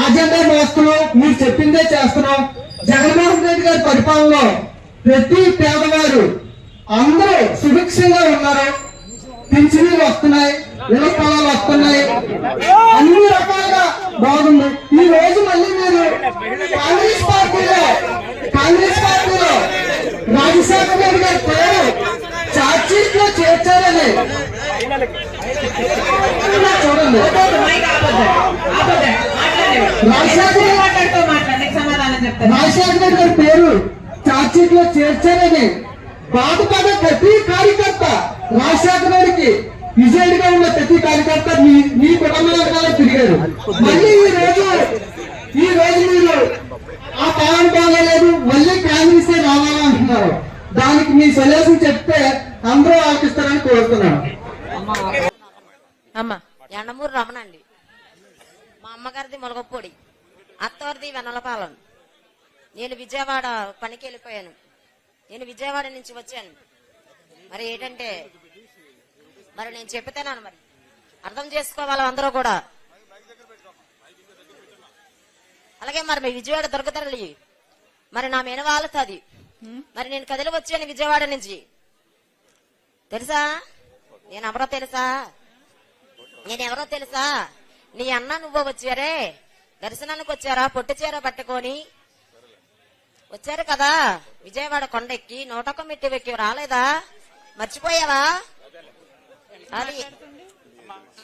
ఆజెండా జెండా మీరు చెప్పిందే చేస్తున్నాం. జగన్మోహన్ రెడ్డి గారి పరిపాలనలో ప్రతి పేదవారు అందరూ సుభిక్షంగా ఉన్నారు. పింఛనీలు వస్తున్నాయి ఇళ్ళ స్థలాలు వస్తున్నాయి. అన్ని రకాలుగా బాగుంది. ఈ రోజు మళ్ళీ మీరు కాంగ్రెస్ పార్టీలో కాంగ్రెస్ పార్టీలో రాజశేఖర రెడ్డి గారి పేరు చార్జ్షీట్లో చేర్చారని. చూడండి మైక్ ఆపొద్దు. ఆపొద్దు. మాట్లాడనివ్వండి. రాజశేఖర ఎంత మాట్లాడుతూ మాట్లాడు. నీకు సమాధానం చెప్తాను. రాజశేఖర రెడ్డి గారి పేరు చార్జ్షీట్లో చేర్చారని బాధపడే ప్రతి కార్యకర్త రాజశేఖర రెడ్డికి విజయుడిగా ఉన్న ప్రతి కార్యకర్త మీ మీ కుటుంబం వెనకాల తిరిగారు. మళ్ళీ ఈ రోజు ఈ రోజు మీరు ఆ పాలన బాగలేదు మళ్ళీ కాంగ్రెస్ రావాలంటున్నారు. దానికి మీ సొల్యూషన్ చెప్తే అందరూ ఆలోచిస్తారని కోరుతున్నాను. అమ్మా మొలగపొడి అత్తవారిది వెనలపాలెం నేను విజయవాడ పనికి వెళ్ళిపోయాను నేను విజయవాడ నుంచి వచ్చాను. మరి ఏంటంటే మరి నేను చెప్తాను మరి. అర్థం చేసుకోవాలి అందరూ కూడా? అలాగే మరి మీ విజయవాడ దొరకతరలి. మరి నా మెనవాళ్ళది మరి నేను కదిలి వచ్చాను విజయవాడ నుంచి. తెలుసా? నేను ఎవరో తెలుసా? నేనెవరో తెలుసా? నీ అన్న నువ్వు వచ్చారే? దర్శనానికి వచ్చారా? పొట్టి చీర పట్టుకొని. వచ్చారు కదా? విజయవాడ కొండెక్కి. నూటొక్క మెట్టి ఎక్కి రాలేదా? మర్చిపోయావా? అది.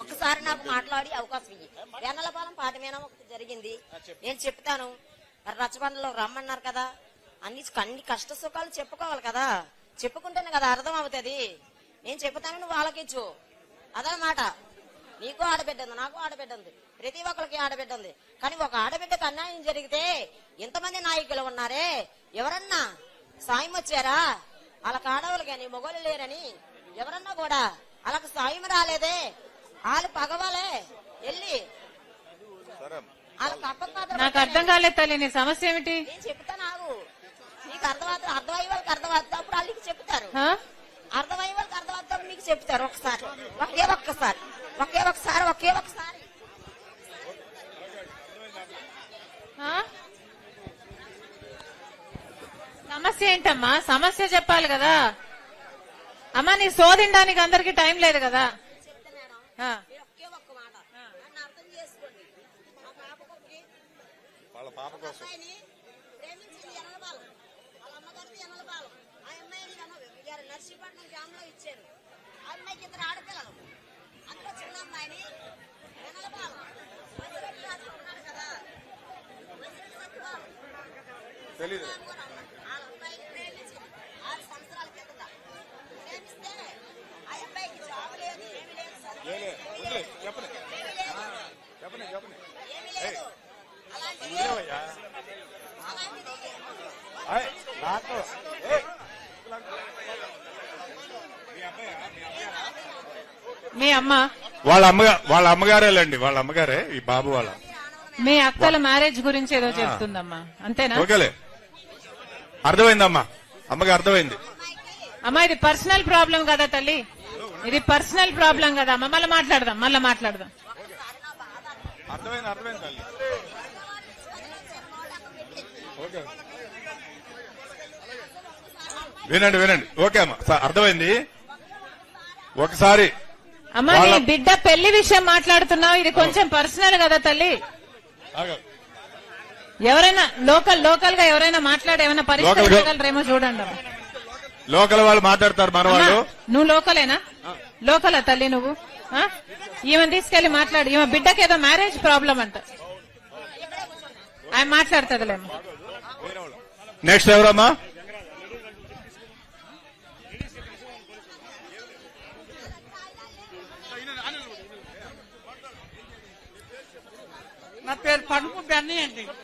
ఒకసారి నాకు మాట్లాడి అవకాశం ఇయ్యి. వెన్నలపాలెం పాటమేనా ఒకటి జరిగింది. నేను చెప్తాను. మరి రచ్చబండలో రమ్మన్నారు కదా. అన్ని అన్ని కష్ట సుఖాలు చెప్పుకోవాలి కదా. చెప్పుకుంటేనే కదా అర్థం అవుతుంది. నేను చెప్తాను నువ్వు ఆలకించు. అదనమాట. నీకు ఆడబిడ్డ ఉంది నాకు ఆడబిడ్డ ఉంది. ప్రతి ఒక్కరికి ఆడబిడ్డ ఉంది. కానీ ఒక ఆడబిడ్డకు అన్యాయం జరిగితే ఎంతమంది నాయకులు ఉన్నారే? ఎవరన్నా సాయం వచ్చారా? వాళ్ళకి ఆడవాళ్ళు కానీ మొగోళ్ళు లేరని ఎవరన్నా కూడా వాళ్ళకి సాయం రాలేదే? వాళ్ళు పగవాలే. వెళ్ళి నాకు అర్థం కాలేదు తల్లి నీ సమస్య ఏమిటి? నేను చెప్తా నాకు అర్థమవుతుంది అర్థమయ్యే వాళ్ళకి అర్థమవుతుంది అప్పుడు వాళ్ళకి చెప్తారు? అర్థమయ్యే చెప్తారు ఒకసారి. ఒకే ఒక్కసారి. ఒకే ఒకసారి ఒకే ఒకసారి? సమస్య ఏంటమ్మా? సమస్య చెప్పాలి కదా. అమ్మా నీ శోధించడానికి అందరికి టైం లేదు కదా. చెప్తా మేడం. ఆ. లేదు అలాంటిది వదిలేవయ్యా అలాంటిది ఆయ్, నాకు ఏయ్, మీ అమ్మ? వాళ్ళ అమ్మగా వాళ్ళ అమ్మగారేలండి వాళ్ళ అమ్మగారే ఈ బాబు వాళ్ళ. మీ అక్కల మ్యారేజ్ గురించి ఏదో చెప్తుందమ్మా. అంతేనా? ఓకేలే. అర్థమైందమ్మా. అమ్మకి అర్థమైంది. అమ్మా ఇది పర్సనల్ ప్రాబ్లం కదా తల్లి? ఇది పర్సనల్ ప్రాబ్లం కదా అమ్మా. మళ్ళీ మాట్లాడదాం మళ్ళీ మాట్లాడదాం. అర్థమైంది అర్థమైంది తల్లి. ఓకే. వినండి వినండి. ఓకే అమ్మా. అర్థమైంది? ఒకసారి అమ్మా నీ బిడ్డ పెళ్ళి విషయం మాట్లాడుతున్నావు. ఇది కొంచెం పర్సనల్ కదా తల్లి. ఎవరైనా లోకల్ లోకల్గా ఎవరైనా మాట్లాడి ఏమైనా పరిష్కరించగలరేమో చూడండి. లోకల్ వాళ్ళు మాట్లాడతారు మన వాళ్ళు. నువ్వు లోకలేనా? లోకలా తల్లి నువ్వు? ఆ? ఈమెను తీసుకెళ్ళి మాట్లాడు. ఈమె బిడ్డకి ఏదో మ్యారేజ్ ప్రాబ్లం అంట. ఆయన మాట్లాడుతుందిలేమ్మా. నెక్స్ట్ ఎవరమ్మా?